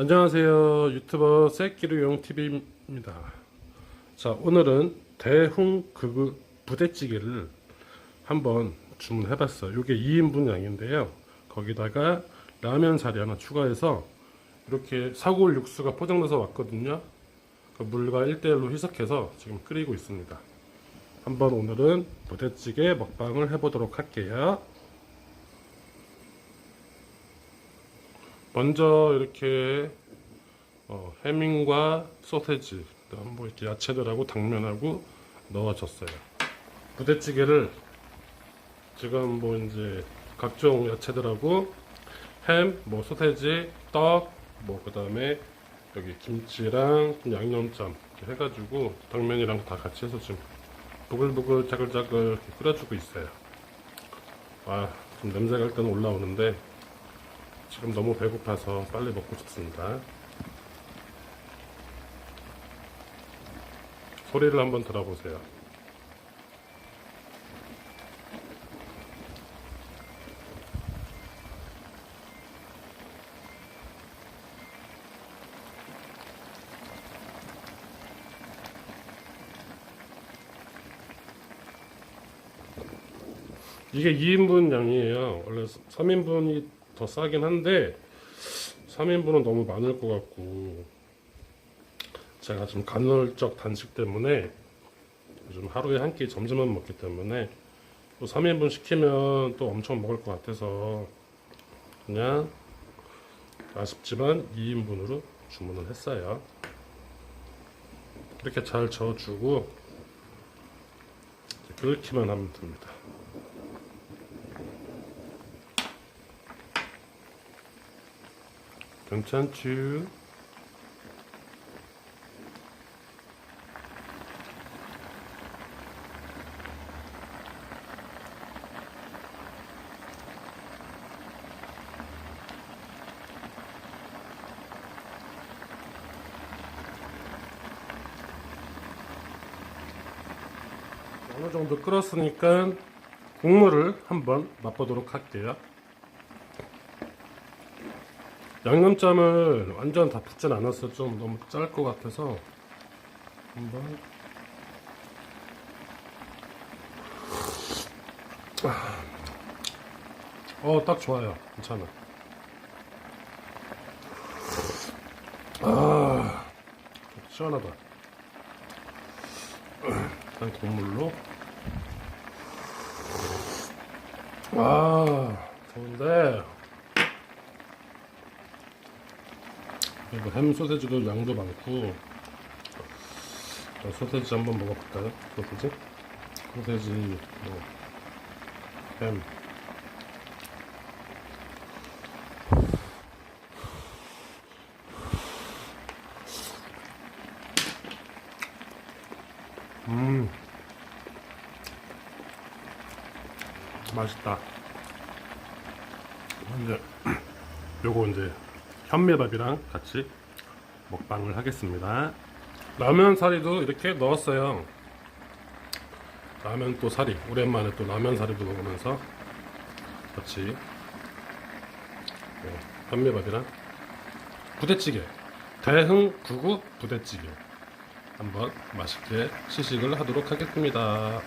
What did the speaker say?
안녕하세요. 유튜버 새끼류용 TV입니다. 자 오늘은 대흥극 부대찌개를 한번 주문해 봤어요. 이게 2인분 양인데요. 거기다가 라면 사리 하나 추가해서 이렇게 사골 육수가 포장돼서 왔거든요. 그 물과 1대1로 희석해서 지금 끓이고 있습니다. 한번 오늘은 부대찌개 먹방을 해보도록 할게요 먼저 이렇게 어, 해밍과 소세지, 뭐 이렇게 야채들하고 당면하고 넣어줬어요. 부대찌개를 지금 뭐 이제 각종 야채들하고 햄, 뭐 소세지, 떡, 뭐 그 다음에 여기 김치랑 양념장 이렇게 해가지고 당면이랑 다 같이 해서 지금 부글부글 자글자글 끓여주고 있어요. 아, 좀 냄새가 일단 올라오는데 지금 너무 배고파서 빨리 먹고 싶습니다. 소리를 한번 들어보세요. 이게 2인분 양이에요. 원래 3인분이 더 싸긴 한데 3인분은 너무 많을 것 같고 제가 좀 간헐적 단식 때문에 요즘 하루에 한 끼 점심만 먹기 때문에 또 3인분 시키면 또 엄청 먹을 것 같아서 그냥 아쉽지만 2인분으로 주문을 했어요. 이렇게 잘 저어주고 끓기만 하면 됩니다. 괜찮지? 어느 정도 끓었으니까 국물을 한번 맛보도록 할게요. 양념장을 완전 다 붓진 않았어. 좀 너무 짤 것 같아서 한번 어, 딱 좋아요. 괜찮아. 아, 시원하다. 일단 국물로. 아, 좋은데. 그리고 햄 소세지도 양도 많고 자, 소세지 한번 먹어볼까요? 소세지? 소세지 뭐, 햄 음. 맛있다. 이제 요거 이제 현미밥이랑 같이 먹방을 하겠습니다. 라면 사리도 이렇게 넣었어요. 라면 또 사리 오랜만에 또 라면 사리도 먹으면서 같이 네, 현미밥이랑 부대찌개 대흥 구구 부대찌개 한번 맛있게 시식을 하도록 하겠습니다.